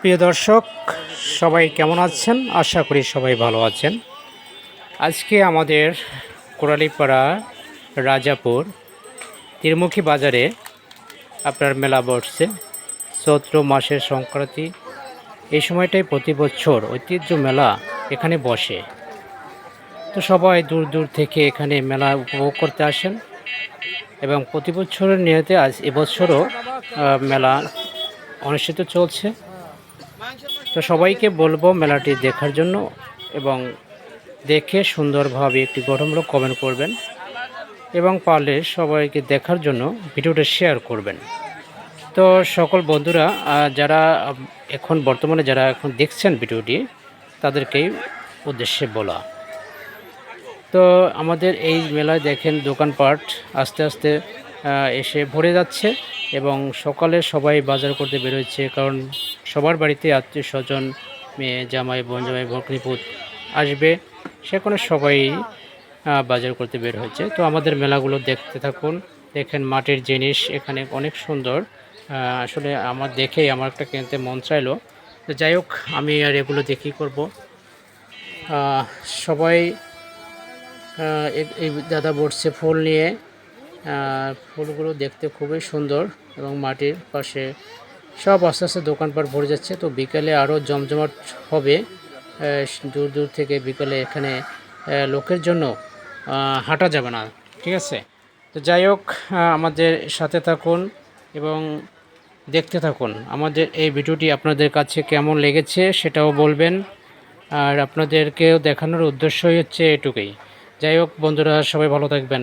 প্রিয় দর্শক, সবাই কেমন আছেন? আশা করি সবাই ভালো আছেন। আজকে আমাদের কোরালিপাড়া রাজাপুর তীরমুখী বাজারে আপনার মেলা বসছে। চৈত্র মাসের সংক্রান্তি। এই সময়টাই প্রতি বছর ঐতিহ্য মেলা এখানে বসে। তো সবাই দূর দূর থেকে এখানে মেলা উপভোগ করতে আসেন এবং প্রতি বছরের নিয়তে আজ এবছরও মেলা অনুষ্ঠিত চলছে। তো সবাইকে বলব মেলাটি দেখার জন্য এবং দেখে সুন্দরভাবে একটি গঠনমূলক কমেন্ট করবেন এবং পারলে সবাইকে দেখার জন্য ভিডিওটা শেয়ার করবেন। তো সকল বন্ধুরা যারা এখন বর্তমানে যারা এখন দেখছেন ভিডিওটি, তাদেরকেই উদ্দেশ্যে বলা। তো আমাদের এই মেলায় দেখেন দোকানপাট আস্তে আস্তে এসে ভরে যাচ্ছে। এবং সকালে সবাই বাজার করতে বেরোচ্ছে, কারণ সবার বাড়িতে আত্মীয় স্বজন, মেয়ে, জামাই বোন, জামাই ভগ্নিপুত আসবে। সেখানে সবাই বাজার করতে বের হয়েছে। তো আমাদের মেলাগুলো দেখতে থাকুন। দেখেন মাটির জিনিস এখানে অনেক সুন্দর। আসলে আমার দেখেই আমার একটা কিনতে মন চাইলো। তো যাই হোক, আমি আর এগুলো দেখি করব। সবাই এই দাদা বসছে ফুল নিয়ে। ফুলগুলো দেখতে খুবই সুন্দর এবং মাটির পাশে সব আস্তে আস্তে দোকানপাট ভরে যাচ্ছে। তো বিকেলে আরও জমজমাট হবে। দূর দূর থেকে বিকেলে এখানে লোকের জন্য হাঁটা যাবে না। ঠিক আছে? তো যাই হোক আমাদের সাথে থাকুন এবং দেখতে থাকুন। আমাদের এই ভিডিওটি আপনাদের কাছে কেমন লেগেছে সেটাও বলবেন। আর আপনাদেরকেও দেখানোর উদ্দেশ্যই হচ্ছে এটুকুই। যাই হোক, বন্ধুরা, সবাই ভালো থাকবেন।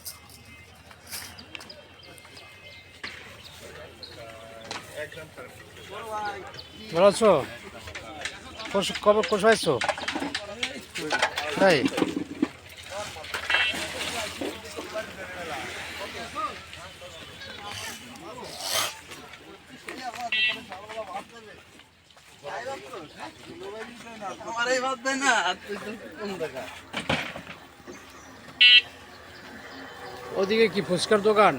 ভালো আছো? কবে কোথায় আছো তাই? না ওদিকে কি ফুচকার দোকান?